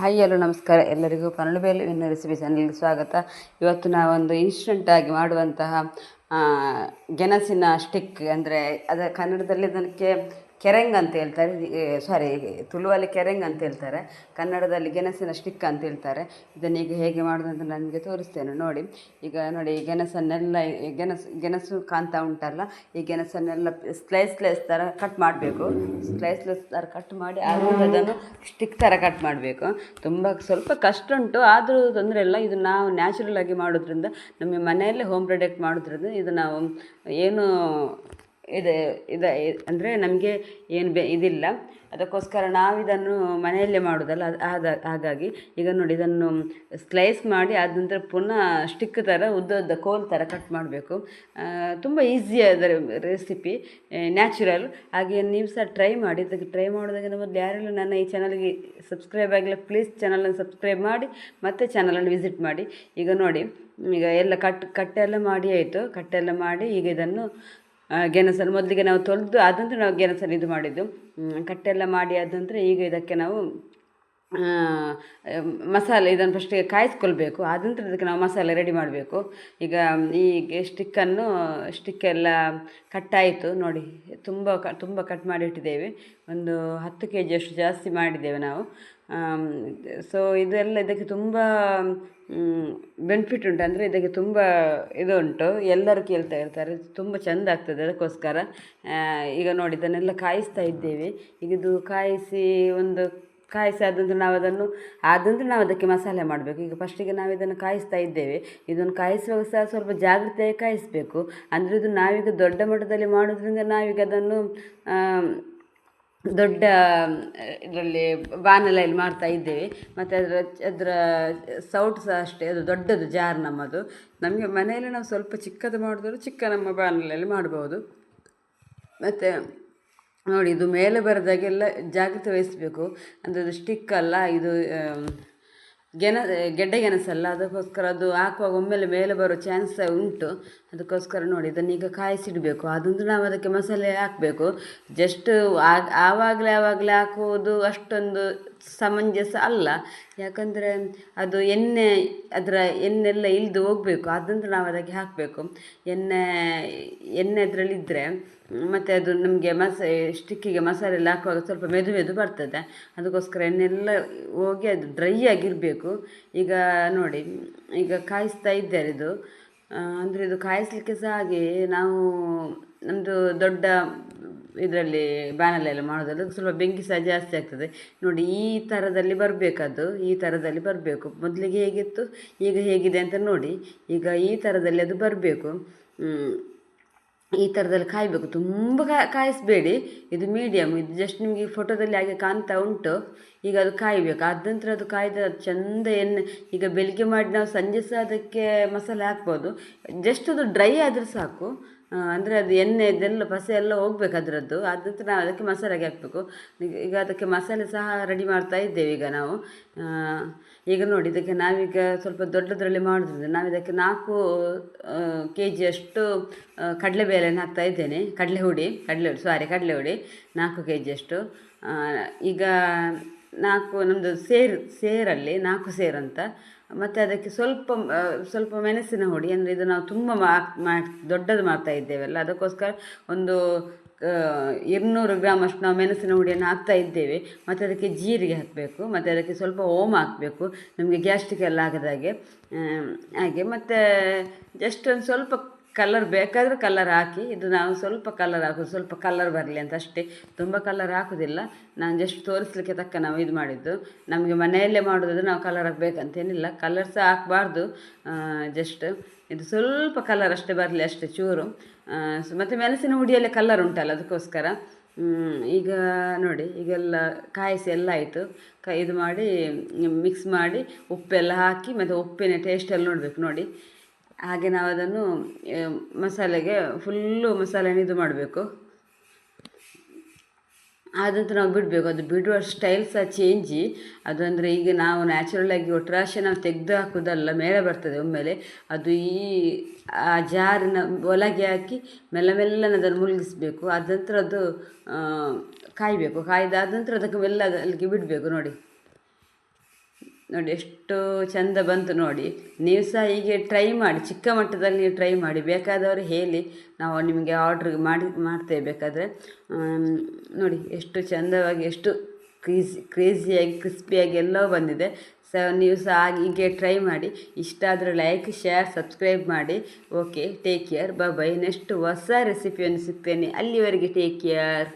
Hi ಎಲ್ಲೋ ನಮಸ್ಕಾರ. ಎಲ್ಲರಿಗೂ ಕನ್ನಡ ಬೇಲೆ ವಿನ್ ರೆಸಿಪಿ ಚಾನಲ್ಗೆ ಸ್ವಾಗತ. ಇವತ್ತು ನಾವೊಂದು ಇನ್ಸ್ಟೆಂಟಾಗಿ ಮಾಡುವಂತಹ ಗೆಣಸಿನ ಸ್ಟಿಕ್ ಅಂದರೆ ಅದರ ಕನ್ನಡದಲ್ಲಿ ಅದಕ್ಕೆ ಕೆರೆಂಗ್ ಅಂತ ಹೇಳ್ತಾರೆ. ಸಾರಿ ತುಳುವಲ್ಲಿ ಕೆರೆಂಗ್ ಅಂತ ಹೇಳ್ತಾರೆ. ಕನ್ನಡದಲ್ಲಿ ಗೆಣಸಿನ ಸ್ಟಿಕ್ ಅಂತ ಹೇಳ್ತಾರೆ. ಇದನ್ನೀಗ ಹೇಗೆ ಮಾಡೋದು ಅಂತ ನನಗೆ ತೋರಿಸ್ತೇನೆ, ನೋಡಿ. ಈಗ ನೋಡಿ, ಈ ಗೆಣಸನ್ನೆಲ್ಲ ಗೆಣಸು ಗೆಣಸು ಕಾಣ್ತಾ ಉಂಟಲ್ಲ, ಈ ಗೆಣಸನ್ನೆಲ್ಲ ಸ್ಲೈಸ್ ಸ್ಲೈಸ್ ಥರ ಕಟ್ ಮಾಡಬೇಕು. ಸ್ಲೈಸ್ ಸ್ಲೈಸ್ ಥರ ಕಟ್ ಮಾಡಿ ಆಮೇಲೆ ಅದನ್ನು ಸ್ಟಿಕ್ ಥರ ಕಟ್ ಮಾಡಬೇಕು. ತುಂಬ ಸ್ವಲ್ಪ ಕಷ್ಟ ಉಂಟು, ಆದರೂ ತೊಂದರೆ ಇಲ್ಲ. ಇದು ನಾವು ನ್ಯಾಚುರಲ್ ಆಗಿ ಮಾಡೋದ್ರಿಂದ, ನಮಗೆ ಮನೆಯಲ್ಲೇ ಹೋಮ್ ಪ್ರಾಡಕ್ಟ್ ಮಾಡೋದ್ರಿಂದ ಇದು ನಾವು ಏನು ಇದೆ ಇದೆ, ಅಂದರೆ ನಮಗೆ ಏನು ಬೆ, ಇದಿಲ್ಲ. ಅದಕ್ಕೋಸ್ಕರ ನಾವಿದನ್ನು ಮನೆಯಲ್ಲೇ ಮಾಡೋದಲ್ಲ, ಅದು ಆದ ಹಾಗಾಗಿ ಈಗ ನೋಡಿ ಇದನ್ನು ಸ್ಲೈಸ್ ಮಾಡಿ ಆದ ನಂತರ ಪುನಃ ಸ್ಟಿಕ್ ಥರ ಉದ್ದ ಉದ್ದ ಕೋಲ್ ಥರ ಕಟ್ ಮಾಡಬೇಕು. ತುಂಬ ಈಸಿ ಅದರ ರೆಸಿಪಿ ನ್ಯಾಚುರಲ್. ಹಾಗೆ ನೀವು ಸಹ ಟ್ರೈ ಮಾಡಿ, ಇದಕ್ಕೆ ಟ್ರೈ ಮಾಡೋದಕ್ಕಿಂತ ಮೊದಲು ಯಾರೆಲ್ಲ ನನ್ನ ಈ ಚಾನಲ್ಗೆ ಸಬ್ಸ್ಕ್ರೈಬ್ ಆಗಿಲ್ಲ ಪ್ಲೀಸ್ ಚಾನಲನ್ನು ಸಬ್ಸ್ಕ್ರೈಬ್ ಮಾಡಿ, ಮತ್ತೆ ಚಾನಲನ್ನು ವಿಸಿಟ್ ಮಾಡಿ. ಈಗ ನೋಡಿ, ಈಗ ಎಲ್ಲ ಕಟ್, ಕಟ್ಟೆಲ್ಲ ಮಾಡಿ ಆಯಿತು, ಕಟ್ಟೆಲ್ಲ ಮಾಡಿ ಈಗ ಇದನ್ನು ಗೆಣಸನ್ನು ಮೊದಲಿಗೆ ನಾವು ತೊಳೆದು ಆದಂತರ ನಾವು ಗೆಣಸನ್ನು ಇದು ಮಾಡಿದ್ದು. ಕಟ್ಟೆಲ್ಲ ಮಾಡಿ ಆದ ಈಗ ಇದಕ್ಕೆ ನಾವು ಮಸಾಲೆ ಇದನ್ನು ಫಸ್ಟಿಗೆ ಕಾಯಿಸ್ಕೊಳ್ಬೇಕು. ಆದ ನಂತರ ಇದಕ್ಕೆ ನಾವು ಮಸಾಲೆ ರೆಡಿ ಮಾಡಬೇಕು. ಈಗ ಈ ಸ್ಟಿಕ್ಕನ್ನು ಸ್ಟಿಕ್ಕೆಲ್ಲ ಕಟ್ಟಾಯಿತು ನೋಡಿ, ತುಂಬ ಕ ತುಂಬ ಕಟ್ ಮಾಡಿ ಇಟ್ಟಿದ್ದೇವೆ. ಒಂದು ಹತ್ತು ಕೆ ಜಿಯಷ್ಟು ಜಾಸ್ತಿ ಮಾಡಿದ್ದೇವೆ ನಾವು. ಸೊ ಇದೆಲ್ಲ ಇದಕ್ಕೆ ತುಂಬ ಬೆನಿಫಿಟ್ ಉಂಟು. ಅಂದರೆ ಇದಕ್ಕೆ ತುಂಬ ಇದು ಉಂಟು. ಎಲ್ಲರೂ ಕೇಳ್ತಾ ಇರ್ತಾರೆ, ತುಂಬ ಚೆಂದ ಆಗ್ತದೆ ಅದಕ್ಕೋಸ್ಕರ. ಈಗ ನೋಡಿ, ಇದನ್ನೆಲ್ಲ ಕಾಯಿಸ್ತಾ ಇದ್ದೇವೆ. ಈಗ ಇದು ಕಾಯಿಸಿ, ಒಂದು ಕಾಯಿಸಿ ಆದಂದ್ರೆ ನಾವು ಅದನ್ನು, ಆದಂದ್ರೆ ನಾವು ಅದಕ್ಕೆ ಮಸಾಲೆ ಮಾಡಬೇಕು. ಈಗ ಫಸ್ಟಿಗೆ ನಾವು ಇದನ್ನು ಕಾಯಿಸ್ತಾ ಇದ್ದೇವೆ. ಇದನ್ನು ಕಾಯಿಸುವಾಗ ಸಹ ಸ್ವಲ್ಪ ಜಾಗ್ರತೆಯಾಗಿ ಕಾಯಿಸಬೇಕು. ಅಂದರೆ ಇದು ನಾವೀಗ ದೊಡ್ಡ ಮಟ್ಟದಲ್ಲಿ ಮಾಡೋದ್ರಿಂದ ನಾವೀಗ ಅದನ್ನು ದೊಡ್ಡ, ಇದರಲ್ಲಿ ಬಾಣಲೆಯಲ್ಲಿ ಮಾಡ್ತಾ ಇದ್ದೇವೆ. ಮತ್ತು ಅದರ ಅದರ ಸೌಟ್ ಸಹ ಅಷ್ಟೇ, ಅದು ದೊಡ್ಡದು ಜಾರ್ ನಮ್ಮದು. ನಮಗೆ ಮನೆಯಲ್ಲಿ ನಾವು ಸ್ವಲ್ಪ ಚಿಕ್ಕದು ಮಾಡಿದ್ರು ಚಿಕ್ಕ ನಮ್ಮ ಬಾಣಲೆಯಲ್ಲಿ ಮಾಡ್ಬೋದು. ಮತ್ತು ನೋಡಿ, ಇದು ಮೇಲೆ ಬರದಾಗೆಲ್ಲ ಜಾಗ್ರತೆ ವಹಿಸಬೇಕು. ಅಂದರೆ ಅದು ಸ್ಟಿಕ್ ಅಲ್ಲ, ಇದು ಗೆಣ ಗೆಡ್ಡೆ ಗೆಣಸಲ್ಲ, ಅದಕ್ಕೋಸ್ಕರ ಅದು ಹಾಕುವಾಗ ಒಮ್ಮೆಲೆ ಮೇಲೆ ಬರೋ ಚಾನ್ಸ್ ಉಂಟು. ಅದಕ್ಕೋಸ್ಕರ ನೋಡಿ, ಇದನ್ನು ಈಗ ಕಾಯಿಸಿಡಬೇಕು. ಅದೊಂದು ನಾವು ಅದಕ್ಕೆ ಮಸಾಲೆ ಹಾಕಬೇಕು. ಜಸ್ಟ್ ಆವಾಗಲೇ ಆವಾಗಲೇ ಹಾಕುವುದು ಅಷ್ಟೊಂದು ಸಮಂಜಸ ಅಲ್ಲ. ಯಾಕಂದರೆ ಅದು ಎಣ್ಣೆ, ಅದರ ಎಣ್ಣೆಲ್ಲ ಇಳಿದು ಹೋಗಬೇಕು. ಅದಂತ ನಾವು ಅದಕ್ಕೆ ಹಾಕಬೇಕು. ಎಣ್ಣೆ ಎಣ್ಣೆ ಅದರಲ್ಲಿದ್ದರೆ ಮತ್ತು ಅದು ನಮಗೆ ಮಸ, ಸ್ಟಿಕ್ಕಿಗೆ ಮಸಾಲೆ ಎಲ್ಲ ಹಾಕುವಾಗ ಸ್ವಲ್ಪ ಮೆದು ಮೆದು ಬರ್ತದೆ. ಅದಕ್ಕೋಸ್ಕರ ಎಣ್ಣೆಲ್ಲ ಹೋಗಿ ಅದು ಡ್ರೈ ಆಗಿರಬೇಕು. ಈಗ ನೋಡಿ, ಈಗ ಕಾಯಿಸ್ತಾ ಇದ್ದಾರೆ ಇದು. ಅಂದರೆ ಇದು ಕಾಯಿಸ್ಲಿಕ್ಕೆ ಸಹ ಹಾಗೆ ನಾವು ನಮ್ಮದು ದೊಡ್ಡ ಇದರಲ್ಲಿ ಬ್ಯಾನಲೆಲ್ಲ ಮಾಡೋದಲ್ಲ ಸ್ವಲ್ಪ ಬೆಂಕಿ ಸಹ ಜಾಸ್ತಿ ಆಗ್ತದೆ. ನೋಡಿ, ಈ ಥರದಲ್ಲಿ ಬರಬೇಕದು ಈ ಥರದಲ್ಲಿ ಬರಬೇಕು. ಮೊದಲಿಗೆ ಹೇಗಿತ್ತು? ಈಗ ಹೇಗಿದೆ ಅಂತ ನೋಡಿ. ಈಗ ಈ ಥರದಲ್ಲಿ ಅದು ಬರಬೇಕು. ಈ ಥರದಲ್ಲಿ ಕಾಯಬೇಕು. ತುಂಬ ಕಾಯಿಸಬೇಡಿ. ಇದು ಮೀಡಿಯಮ್ ಇದು ಜಸ್ಟ್ ನಿಮಗೆ ಫೋಟೋದಲ್ಲಿ ಹಾಗೆ ಕಾಣ್ತಾ ಉಂಟು. ಈಗ ಅದು ಕಾಯಬೇಕು. ಆದ ನಂತರ ಅದು ಕಾಯ್ದ ಚಂದ ಎಣ್ಣೆ ಈಗ ಬೆಳಿಗ್ಗೆ ಮಾಡಿ ನಾವು ಸಂಜೆ ಸಹ ಅದಕ್ಕೆ ಮಸಾಲೆ ಹಾಕ್ಬೋದು. ಜಸ್ಟ್ ಅದು ಡ್ರೈ ಆದರೂ ಸಾಕು. ಅಂದರೆ ಅದು ಎಣ್ಣೆ, ಇದೆಲ್ಲ ಪಸೆ ಎಲ್ಲ ಹೋಗ್ಬೇಕು ಅದರದ್ದು. ಅದಕ್ಕೆ ನಾವು ಅದಕ್ಕೆ ಮಸಾಲೆಗೆ ಹಾಕಬೇಕು. ಈಗ ಅದಕ್ಕೆ ಮಸಾಲೆ ಸಹ ರೆಡಿ ಮಾಡ್ತಾ ಇದ್ದೇವೆ ಈಗ ನಾವು. ಈಗ ನೋಡಿ, ಇದಕ್ಕೆ ನಾವೀಗ ಸ್ವಲ್ಪ ದೊಡ್ಡದರಲ್ಲಿ ಮಾಡೋದ್ರಿಂದ ನಾವು ಇದಕ್ಕೆ ನಾಲ್ಕು ಕೆ ಜಿಯಷ್ಟು ಕಡಲೆಬೇಳೆಯನ್ನು ಹಾಕ್ತಾ ಇದ್ದೇನೆ. ಕಡಲೆ ಹುಡಿ, ಕಡಲೆ ಸಾರಿ, ಕಡಲೆ ಹುಡಿ, ನಾಲ್ಕು ಕೆ ಜಿಯಷ್ಟು ಈಗ ನಾಲ್ಕು ನಮ್ಮದು ಸೇರು, ಸೇರಲ್ಲಿ ನಾಲ್ಕು ಸೇರು ಅಂತ. ಮತ್ತು ಅದಕ್ಕೆ ಸ್ವಲ್ಪ ಸ್ವಲ್ಪ ಮೆಣಸಿನ ಹುಡಿ, ಅಂದರೆ ಇದು ನಾವು ತುಂಬ ಮಾಡಿ ದೊಡ್ಡದು ಮಾಡ್ತಾ ಇದ್ದೇವಲ್ಲ, ಅದಕ್ಕೋಸ್ಕರ ಒಂದು ಇನ್ನೂರು ಗ್ರಾಮ್ ಅಷ್ಟು ನಾವು ಮೆಣಸಿನ ಹುಡಿಯನ್ನು ಹಾಕ್ತಾ ಇದ್ದೇವೆ. ಮತ್ತು ಅದಕ್ಕೆ ಜೀರಿಗೆ ಹಾಕಬೇಕು, ಮತ್ತು ಅದಕ್ಕೆ ಸ್ವಲ್ಪ ಓಮ್ ಹಾಕಬೇಕು, ನಮಗೆ ಗ್ಯಾಸ್ಟ್ರಿಕ್ ಎಲ್ಲ ಆಗದಾಗೆ ಹಾಗೆ ಮತ್ತು ಜಸ್ಟ್ ಒಂದು ಸ್ವಲ್ಪ ಕಲರ್ ಬೇಕಾದರೆ ಕಲರ್ ಹಾಕಿ, ಇದು ನಾವು ಸ್ವಲ್ಪ ಕಲರ್ ಹಾಕೋದು, ಸ್ವಲ್ಪ ಕಲರ್ ಬರಲಿ ಅಂತ ಅಷ್ಟೇ. ತುಂಬ ಕಲರ್ ಹಾಕೋದಿಲ್ಲ. ನಾನು ಜಸ್ಟ್ ತೋರಿಸ್ಲಿಕ್ಕೆ ತಕ್ಕ ನಾವು ಇದು ಮಾಡಿದ್ದು. ನಮಗೆ ಮನೆಯಲ್ಲೇ ಮಾಡೋದಾದ್ರೆ ನಾವು ಕಲರ್ ಹಾಕಬೇಕಂತೇನಿಲ್ಲ ಕಲರ್ ಸಹ ಹಾಕಬಾರ್ದು. ಜಸ್ಟ್ ಇದು ಸ್ವಲ್ಪ ಕಲರ್ ಅಷ್ಟೇ ಬರಲಿ, ಅಷ್ಟೇ ಚೂರು. ಮತ್ತು ಮೆಣಸಿನ ಹುಡಿಯಲ್ಲೇ ಕಲರ್ ಉಂಟಲ್ಲ ಅದಕ್ಕೋಸ್ಕರ. ಈಗ ನೋಡಿ, ಈಗೆಲ್ಲ ಕಾಯಿಸಿ ಎಲ್ಲ ಆಯಿತು. ಕ, ಇದು ಮಾಡಿ ಮಿಕ್ಸ್ ಮಾಡಿ ಉಪ್ಪೆಲ್ಲ ಹಾಕಿ, ಮತ್ತು ಉಪ್ಪಿನ ಟೇಸ್ಟಲ್ಲಿ ನೋಡಬೇಕು ನೋಡಿ. ಹಾಗೆ ನಾವು ಅದನ್ನು ಮಸಾಲೆಗೆ ಫುಲ್ಲು ಮಸಾಲೆನ ಇದು ಮಾಡಬೇಕು. ಅದಂತೂ ನಾವು ಬಿಡಬೇಕು. ಅದು ಬಿಡುವ ಸ್ಟೈಲ್ ಸಹ ಚೇಂಜಿ. ಅದು ಈಗ ನಾವು ನ್ಯಾಚುರಲಾಗಿ ಒಟ್ರಾಶೆ ನಾವು ತೆಗೆದು ಹಾಕೋದಲ್ಲ, ಮೇಲೆ ಬರ್ತದೆ ಒಮ್ಮೆಲೆ. ಅದು ಈ, ಆ ಜಾರಿನ ಒಳಗೆ ಹಾಕಿ ಮೆಲ್ಲ ಮೆಲ್ಲನೆ ಅದನ್ನು ಮುಳುಗಿಸ್ಬೇಕು. ಆದ ನಂತರ ಅದು ಕಾಯಬೇಕು. ಕಾಯ್ದಾದ ನಂತರ ಅದಕ್ಕೆ ಮೆಲ್ಲ ಅಲ್ಲಿಗೆ ಬಿಡಬೇಕು ನೋಡಿ. ನೋಡಿ, ಎಷ್ಟು ಚಂದ ಬಂತು ನೋಡಿ. ನೀವು ಸಹ ಹೀಗೆ ಟ್ರೈ ಮಾಡಿ, ಚಿಕ್ಕ ಮಟ್ಟದಲ್ಲಿ ನೀವು ಟ್ರೈ ಮಾಡಿ. ಬೇಕಾದವರು ಹೇಳಿ, ನಾವು ನಿಮಗೆ ಆರ್ಡ್ರ್ ಮಾಡಿ, ಮಾಡ್ತೇವೆ. ಬೇಕಾದರೆ ನೋಡಿ, ಎಷ್ಟು ಚಂದವಾಗಿ, ಎಷ್ಟು ಕ್ರೀಸಿ ಕ್ರೇಜಿಯಾಗಿ ಕ್ರಿಸ್ಪಿಯಾಗಿ ಎಲ್ಲವೂ ಬಂದಿದೆ. ಸೊ ನೀವು ಸಹ ಹಾಗೆ ಟ್ರೈ ಮಾಡಿ. ಇಷ್ಟ ಆದರೆ ಲೈಕ್ ಶೇರ್ ಸಬ್ಸ್ಕ್ರೈಬ್ ಮಾಡಿ. Okay take care bye next ಹೊಸ ರೆಸಿಪಿಯನ್ನು ಸಿಗ್ತೇನೆ. ಅಲ್ಲಿವರೆಗೆ ಟೇಕ್ ಕೇರ್